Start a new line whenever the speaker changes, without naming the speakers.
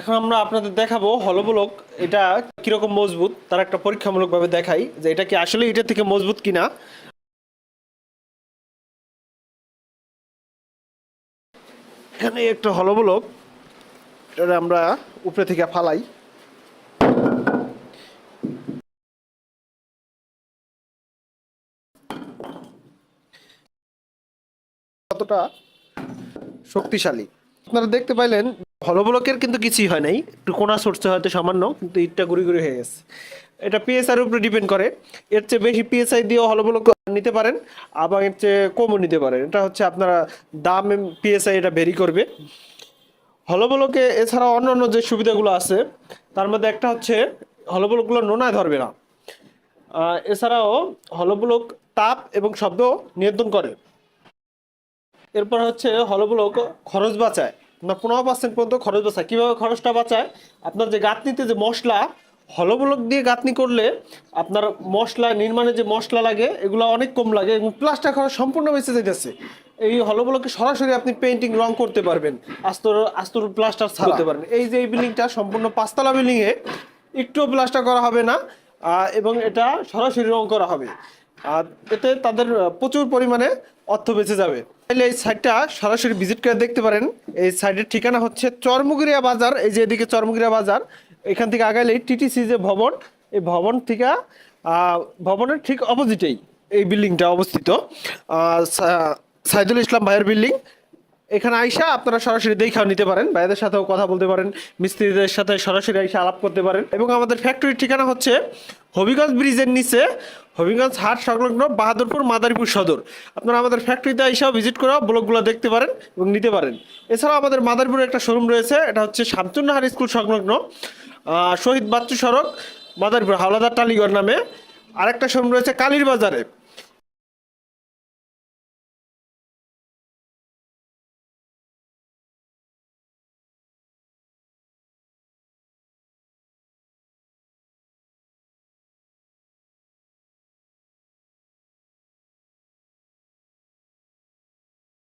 এখন আমরা আপনাদের দেখাবো হলবলক, এটা কীরকম মজবুত, তার একটা পরীক্ষামূলকভাবে দেখাই যে এটা কি আসলে এটা থেকে মজবুত কিনা। এখানে একটা হলবলক এটা আমরা উপরে থেকে ফালাই। কতটা শক্তিশালী? আপনারা দেখতে পাইলেন হলবলকের কিন্তু কিছুই হয় নাই। একটু কোনা সরছে হয়তো সামান্য, কিন্তু ইটটা গুড়ি গুড়ি হয়ে গেছে। এটা পিএসআর উপরে ডিপেন্ড করে। এর চেয়ে বেশি পিএসআই দিয়েও হলবলক নিতে পারেন, আবার এর চেয়ে কমও নিতে পারেন। এটা হচ্ছে আপনারা দাম পিএসআই এটা ভেরি করবে। হলবলকে এছাড়া অন্যান্য যে সুবিধাগুলো আছে, তার মধ্যে একটা হচ্ছে হলবলকগুলো নোনায় ধরবে না। এছাড়াও হলবলক তাপ এবং শব্দ নিয়ন্ত্রণ করে। এরপর হচ্ছে হলবলক খরচ বাঁচায়। আপনার পনেরো পার্সেন্ট পর্যন্ত খরচ বাঁচায়। কীভাবে খরচটা বাঁচায়? আপনার যে গাঁথনিতে যে মশলা হলবলক দিয়ে গাঁথনি করলে আপনার মশলা নির্মাণে যে মশলা লাগে এগুলো অনেক কম লাগে এবং প্লাস্টার খরচ সম্পূর্ণ বেঁচে যেতেছে এই হলবলকে সরাসরি আপনি পেন্টিং রং করতে পারবেন আস্তর আস্তর প্লাস্টার ছাড়তে পারবেন। এই যে এই বিল্ডিংটা সম্পূর্ণ পাঁচতলা বিল্ডিংয়ে একটুও প্লাস্টার করা হবে না এবং এটা সরাসরি রং করা হবে। আর এতে তাদের প্রচুর পরিমাণে অর্থ বেঁচে যাবে। তাহলে এই সাইডটা সরাসরি ভিজিট করে দেখতে পারেন। এই সাইডের ঠিকানা হচ্ছে চরমুগিরিয়া বাজার, এই যে এদিকে চরমুগিরিয়া বাজার, এখান থেকে আগাইলেই টিটিসি যে ভবন, এই ভবন থেকে ভবনের ঠিক অপোজিটেই এই বিল্ডিংটা অবস্থিত। সাইদুল ইসলাম ভাইয়ের বিল্ডিং এখানে আইসা আপনারা সরাসরি দেখাও নিতে পারেন, ভাইদের সাথেও কথা বলতে পারেন, মিস্ত্রিদের সাথে সরাসরি আইসা আলাপ করতে পারেন। এবং আমাদের ফ্যাক্টরির ঠিকানা হচ্ছে হবিগঞ্জ ব্রিজের নিচে হবিগঞ্জ হাট সংলগ্ন বাহাদুরপুর মাদারীপুর সদর। আপনারা আমাদের ফ্যাক্টরিতে এসেও ভিজিট করে ব্লকগুলো দেখতে পারেন এবং নিতে পারেন। এছাড়াও আমাদের মাদারীপুরে একটা শোরুম রয়েছে, এটা হচ্ছে শামচুন্নাহার স্কুল সংলগ্ন শহীদ বাচ্চু সড়ক, মাদারীপুর হাওলাদার টালিগড় নামে। আরেকটা শোরুম রয়েছে কালীর বাজারে।